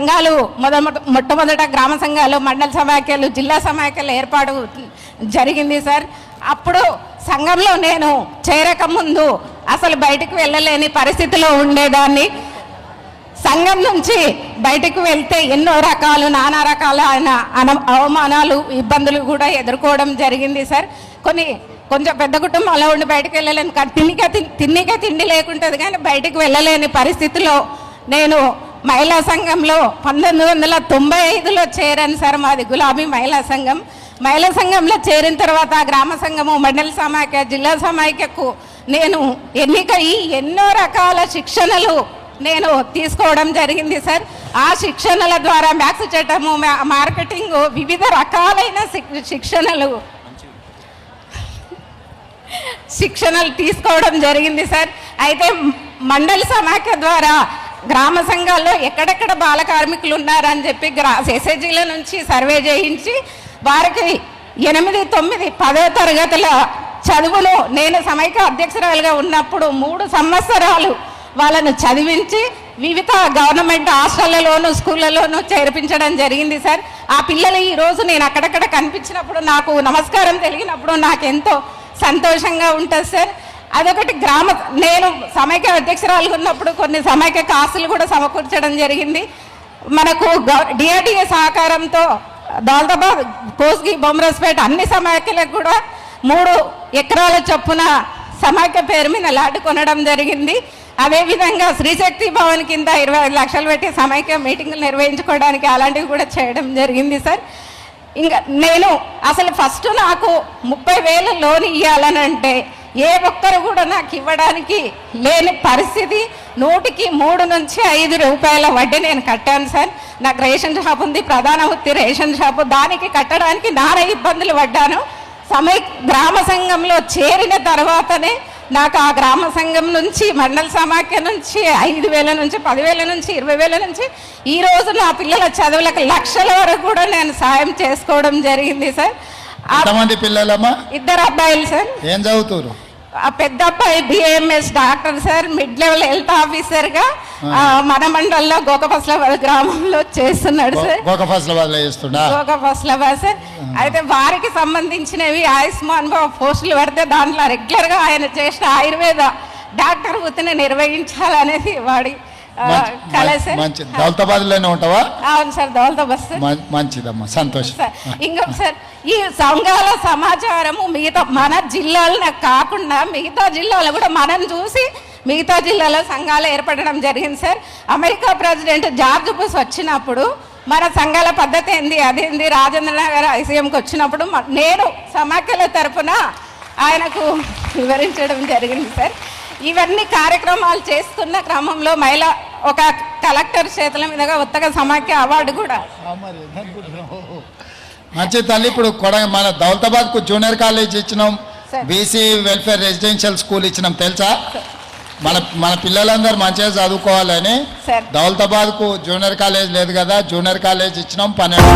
సంఘాలు మొదట మొట్టమొదట గ్రామ సంఘాలు మండల సమాఖ్యలు జిల్లా సమాఖ్యలు ఏర్పాటు జరిగింది సార్. అప్పుడు సంఘంలో నేను చేరకముందు అసలు బయటికి వెళ్ళలేని పరిస్థితిలో ఉండేదాన్ని. సంఘం నుంచి బయటకు వెళ్తే ఎన్నో రకాలు నానా రకాలైన అన అవమానాలు ఇబ్బందులు కూడా ఎదుర్కోవడం జరిగింది సార్. కొన్ని కొంచెం పెద్ద కుటుంబంలో ఉండి బయటకు వెళ్ళలేను కానీ తిండిగా తిండిగా తిండి లేకుంటుంది కానీ బయటకు వెళ్ళలేని పరిస్థితిలో నేను మహిళా సంఘంలో పంతొమ్మిది వందల తొంభై ఐదులో చేరాను సార్ మాది గులాబీ మహిళా సంఘం. మహిళా సంఘంలో చేరిన తర్వాత గ్రామ సంఘము మండల సమాఖ్య జిల్లా సమాఖ్యకు నేను ఎన్నికయి ఎన్నో రకాల శిక్షణలు నేను తీసుకోవడం జరిగింది సార్. ఆ శిక్షణల ద్వారా మ్యాథ్స్ చట్టము మార్కెటింగ్ వివిధ రకాలైన శిక్షణలు శిక్షణలు తీసుకోవడం జరిగింది సార్. అయితే మండలి సమాఖ్య ద్వారా గ్రామ సంఘాల్లో ఎక్కడెక్కడ బాల కార్మికులు ఉన్నారని చెప్పి గ్రా ఎస్ఐజీల నుంచి సర్వే చేయించి వారికి ఎనిమిది తొమ్మిది పదో తరగతుల చదువులో నేను సమైక అధ్యక్షురాలుగా ఉన్నప్పుడు మూడు సంవత్సరాలు వాళ్ళను చదివించి వివిధ గవర్నమెంట్ హాస్టళ్ళలోనూ స్కూళ్ళలోనూ చేర్పించడం జరిగింది సార్. ఆ పిల్లలు ఈరోజు నేను అక్కడక్కడ కనిపించినప్పుడు నాకు నమస్కారం తెలిగినప్పుడు నాకు ఎంతో సంతోషంగా ఉంటుంది సార్. అదొకటి గ్రామ నేను సమైక్య అధ్యక్షురాలు ఉన్నప్పుడు కొన్ని సమైక్య కాసులు కూడా సమకూర్చడం జరిగింది. మనకు డిఆర్డిఏ సహకారంతో దౌలతాబాద్ కోస్గి బొమ్మరస్పేట అన్ని సమాఖ్యలకు కూడా మూడు ఎకరాల చొప్పున సమాఖ్య పేరు మీద లాటు కొనడం జరిగింది. అదేవిధంగా శ్రీశక్తి భవన్ కింద ఇరవై ఐదు లక్షలు పెట్టి సమైక్య మీటింగులు నిర్వహించుకోవడానికి అలాంటివి కూడా చేయడం జరిగింది సార్. ఇంకా నేను అసలు ఫస్ట్ నాకు ముప్పై వేలు లోన్ ఇవ్వాలని అంటే ఏ ఒక్కరు కూడా నాకు ఇవ్వడానికి లేని పరిస్థితి. నూటికి మూడు నుంచి ఐదు రూపాయల వడ్డీ నేను కట్టాను సార్. నాకు రేషన్ షాప్ ఉంది ప్రధాన వృత్తి రేషన్ షాపు. దానికి కట్టడానికి నానా ఇబ్బందులు పడ్డాను. సమయ గ్రామ సంఘంలో చేరిన తర్వాతనే నాకు ఆ గ్రామ సంఘం నుంచి మండల సమాఖ్య నుంచి ఐదు వేల నుంచి పదివేల నుంచి ఇరవై వేల నుంచి ఈరోజు నా పిల్లల చదువులకు లక్షల వరకు కూడా నేను సాయం చేసుకోవడం జరిగింది సార్. ఎంతమంది పిల్లలమ్మా? ఇద్దరు అబ్బాయిలు సార్. ఏం చదువుతురు ఆ పెద్ద అబ్బాయి BAMS doctor sir mid level health ఆఫీసర్గా ఆ, మన మండలంలో గోకపస్ల గ్రామంలో చేస్తున్నాడు సార్. గోక ఫసలాబాద్లో ఫస్లాబాద్ సార్ అయితే వారికి సంబంధించినవి ఆయుష్మాన్ భవ పోస్టులు పడితే దాంట్లో రెగ్యులర్గా ఆయన చేసిన ఆయుర్వేద డాక్టర్ వృత్తిని నిర్వహించాలనేది వాడి ఆ, మంచి- కళ సార్ మంచి దౌలతాబాద్లోనే ఉంటావా? అవును సార్ దౌలతో బస్. సార్ మం- మంచిదమ్మా సంతోషం. సార్ ఇంకా సార్ ఈ సంఘాల సమాచారము మిగతా మన జిల్లాలను కాకుండా మిగతా జిల్లాలో కూడా మనం చూసి మిగతా జిల్లాలో సంఘాలు ఏర్పడడం జరిగింది sir. America president George Bush వచ్చినప్పుడు మన సంఘాల పద్ధతి ఏంది అదేంది రాజేంద్ర నగర్ ఐసీఎంకి వచ్చినప్పుడు నేను సమాఖ్యల తరపున ఆయనకు వివరించడం జరిగింది సార్. ఇవన్నీ కార్యక్రమాలు చేస్తున్న క్రమంలో మహిళ ఒక కలెక్టర్ చేతుల మీదుగా ఉత్తగ సమాఖ్య అవార్డు కూడా. మంచి తల్లి ఇప్పుడు కొడ మన దౌలతాబాద్కు జూనియర్ కాలేజ్ ఇచ్చినాం. బీసీ వెల్ఫేర్ రెసిడెన్షియల్ స్కూల్ ఇచ్చినాం తెలుసా? మన మన పిల్లలందరూ మంచిగా చదువుకోవాలని సార్. దౌలతాబాద్కు జూనియర్ కాలేజ్ లేదు కదా జూనియర్ కాలేజ్ ఇచ్చినాం పన్నెండు.